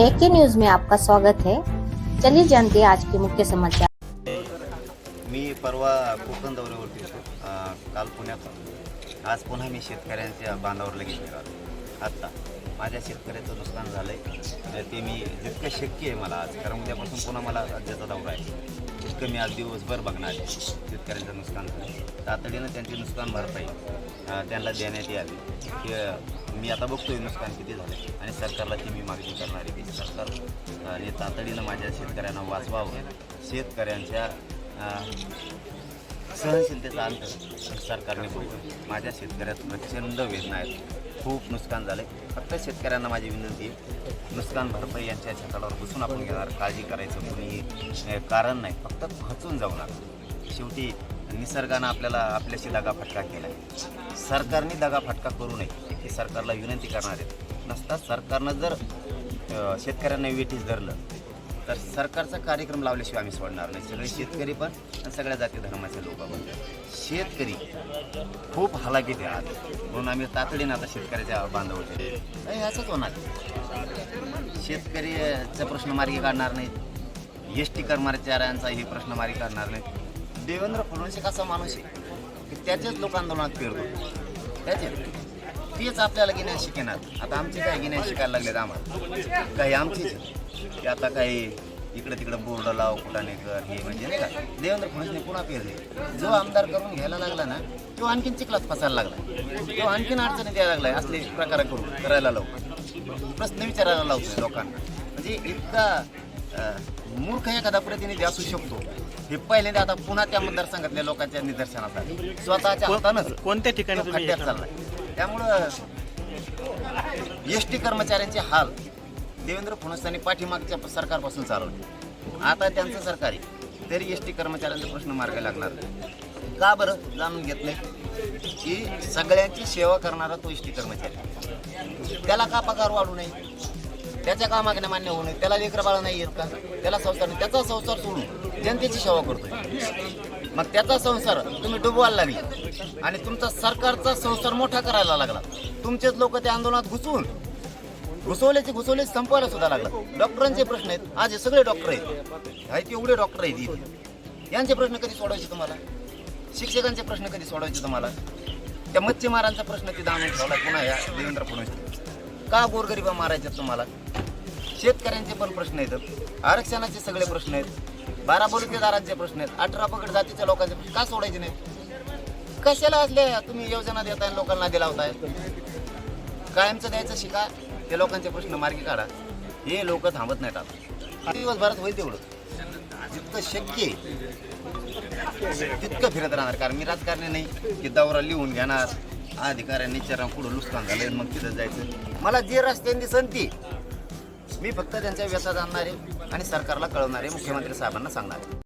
एके न्यूज में आपका स्वागत है। चलिए जानते हैं आज के मुख्य समाचार। मी परवा कोकण दौऱ्यावरती होतो. काल पुण्यात होतो. आज पुन्हा मी शेतकऱ्यांच्या बांधावर लगेच निघालो. आत्ता. माझ्या शेतकऱ्याचं नुकसान झालं आहे ते मी जितकं शक्य आहे मला आज. कारण उद्यापासून पुन्हा मला राज्याचा दौरा आहे. तितकं मी आज दिवसभर बघणार आहे शेतकऱ्यांचं नुकसान झालं तातडीनं त्यांची नुकसान भरपाई त्यांना देण्यात यावी. की मी आता बघतोय नुकसान किती झालं आणि सरकारला ती मी मागणी करणार आहे की सरकार हे तातडीनं माझ्या शेतकऱ्यांना वाचवावं. शेतकऱ्यांच्या सहनशीलतेचा अंत सरकारने बोलतो. माझ्या शेतकऱ्यात प्रचंड वेदना आहेत. खूप नुकसान झालं आहे फक्त शेतकऱ्यांना माझी विनंती आहे. नुकसान भरपाई यांच्या छतावर बसून आपण घेणार. काळजी करायचं कोणीही कारण नाही. फक्त खचून जाऊ नका. शेवटी निसर्गानं आपल्याला आपल्याशी दगाफटका केला आहे सरकारने दगाफटका करू नये. ही सरकारला विनंती करणार आहेत. नसता सरकारनं जर शेतकऱ्यांना वेठीस धरलं तर सरकारचा कार्यक्रम लावल्याशिवाय आम्ही सोडणार नाही. सगळे शेतकरी पण आणि सगळ्या जाती धर्माचे लोक पण. शेतकरी खूप हलाखीत आहे म्हणून आम्ही तातडीनं आता शेतकऱ्याच्या बांधवते ह्याचंच होणार. शेतकरीचा प्रश्न मार्गी काढणार नाहीत. एस टी कर्मचाऱ्यांचा हे प्रश्न मार्गी काढणार नाहीत. देवेंद्र फडणवीस एक असा माणूस आहे की त्याच्याच लोक आंदोलनात फिरतो त्याचे. तेच आपल्याला घेण्यास शिकणार आता आमचे काय घेण्यास शिकायला लागलेत आम्हाला? काही आमचीच ते आता काही इकडे तिकडे बोर्ड लाव कुठाने कर हे म्हणजे नाही का? देवेंद्र फडणवीसने पुन्हा पेरले जो आमदार करून घ्यायला लागला ना तो आणखीन चिखलात फसायला लागला. तो आणखीन अडचणी द्यायला लागलाय असले प्रकार करून करायला लावतो प्रश्न विचारायला लावतोय लोकांना. म्हणजे इतका मूर्ख एखादा प्रतिनिधी असू शकतो. हे पहिल्यांदा आता पुन्हा त्या मतदारसंघातल्या लोकांच्या निदर्शनास आले. स्वतःच्या हातानंच कोणत्या ठिकाणी चाललाय. त्यामुळं एस टी कर्मचाऱ्यांचे हाल देवेंद्र फडणवीसांनी पाठीमागच्या सरकारपासून चालवले. आता त्यांचं सरकार आहे. तरी एस टी कर्मचाऱ्यांचा प्रश्न मार्ग लागणार. का बरं जाणून घेतलंय की सगळ्यांची सेवा करणारा तो एस टी कर्मचारी त्याला का पगार वाढू नये? त्याच्या का मागण्या मान्य होऊ नये? त्याला लेकरं बाळा नाही येत का? त्याला संसार नाही. त्याचा संसार सोडून जनतेची सेवा करतो मग त्याचा संसार तुम्ही डुबवायला लागले आणि तुमचा सरकारचा संसार मोठा करायला लागला. तुमचेच लोक त्या आंदोलनात घुसून घुसवल्याचे घुसवले संपवायला सुद्धा लागला. डॉक्टरांचे प्रश्न आहेत. आज हे सगळे डॉक्टर आहेत. आहेत एवढे डॉक्टर आहेत इथे? यांचे प्रश्न कधी सोडवायचे तुम्हाला? शिक्षकांचे प्रश्न कधी सोडवायचे तुम्हाला? त्या मच्छीमारांचा प्रश्न तिथं आणून ठेवला पुन्हा या देवेंद्र फडणवीस. का गोरगरिबा मारायच्यात तुम्हाला? शेतकऱ्यांचे पण प्रश्न आहेत. आरक्षणाचे सगळे प्रश्न आहेत. बारा बलुतेदारांचे प्रश्न आहेत. अठरा पकड जातीच्या लोकांचे प्रश्न. का सोडायचे नाहीत? कशाला असले तुम्ही योजना देताय लोकांना लोकांना होताय कायमचं द्यायचं शिका. ते लोकांचे प्रश्न मार्गी काढा. हे लोक थांबत नाहीत आता. दिवसभरात होईल तेवढं. जितकं शक्य आहे तितकं फिरत राहणार. कारण मी राजकारणी नाही की दौरा लिहून घेणार. अधिकाऱ्यांनी चरण पुढं नुकसान झालं मग तिथं जायचं. मला जे रस्त्यांनी संती मी फक्त त्यांच्या व्यसात जाणणार आहे आणि सरकारला कळवणार आहे मुख्यमंत्री साहेबांना सांगणार आहे.